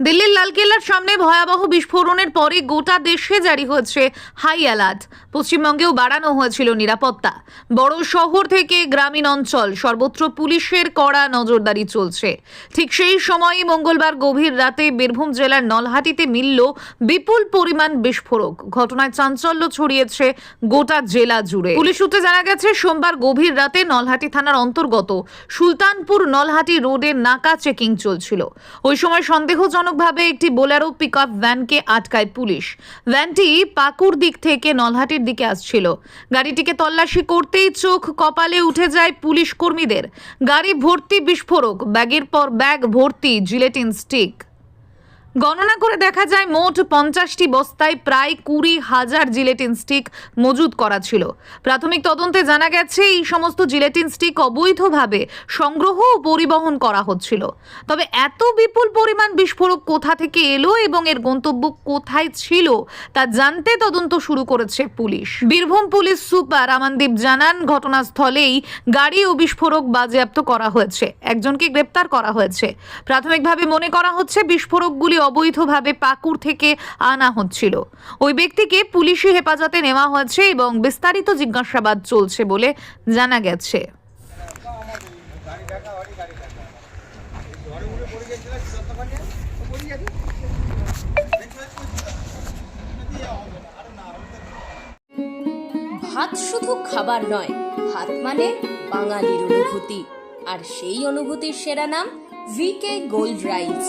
দিল্লির লালকেল্লার সামনে ভয়াবহ বিস্ফোরণের পরে গোটা দেশে জারি হয়েছে হাই অ্যালার্ট পশ্চিমবঙ্গেও বাড়ানো হয়েছিল নিরাপত্তা। বড় শহর থেকে গ্রামীণ অঞ্চল, সর্বত্র পুলিশের কড়া নজরদারি চলছে। ঠিক সেই সময়ই মঙ্গলবার গভীর রাতে বীরভূম জেলার নলহাটিতে মিলল বিপুল পরিমাণ বিস্ফোরক। ঘটনায় চাঞ্চল্য ছড়িয়েছে গোটা জেলা জুড়ে। পুলিশ সূত্রে জানা গেছে, সোমবার গভীর রাতে নলহাটি থানার অন্তর্গত সুলতানপুর নলহাটি রোডে নাকা চেকিং চলছিল। ওই সময় সন্দেহজনকভাবে একটি বোলেরো পিকআপ ভ্যানকে আটকায় পুলিশ। ভ্যানটি পাকুর দিক থেকে নলহাটির দিকে আসছিল। গাড়িটিকে তল্লাশি করতেই চোখ কপালে উঠে যায় পুলিশ কর্মীদের। গাড়ি ভর্তি বিস্ফোরক। ব্যাগের পর ব্যাগ ভর্তি জিলেটিন স্টিক গণনা করে দেখা যায় মোট পঞ্চাশটি বস্তায় প্রায় কুড়ি হাজার জিলেটিন স্টিক মজুদ করা ছিল। প্রাথমিক তদন্তে জানা গেছে, এই সমস্ত জিলেটিন স্টিক অবৈধভাবে সংগ্রহ ও পরিবহন করা হচ্ছিল। তবে এত বিপুল পরিমাণ বিস্ফোরক কোথা থেকে এলো এবং এর গন্তব্য কোথায় ছিল, তা জানতে তদন্ত শুরু করেছে police. Birbhum police super Amandeep জানান, ঘটনাস্থলেই গাড়ি ও বিস্ফোরক বাজেয়াপ্ত করা হয়েছে। একজনকে গ্রেপ্তার করা হয়েছে। প্রাথমিকভাবে মনে করা হচ্ছে, বিস্ফোরকগুলি অবৈধভাবে পাকুর থেকে আনা হচ্ছিল। ওই ব্যক্তিকে পুলিশি হেফাজতে নেওয়া হয়েছে এবং বিস্তারিত জিজ্ঞাসাবাদ চলছে বলে জানা গেছে। ভাত শুধু খাবার নয়, ভাত মানে বাঙালির অনুভূতি। আর সেই অনুভূতির সেরা নাম ভিকে গোল্ড রাইস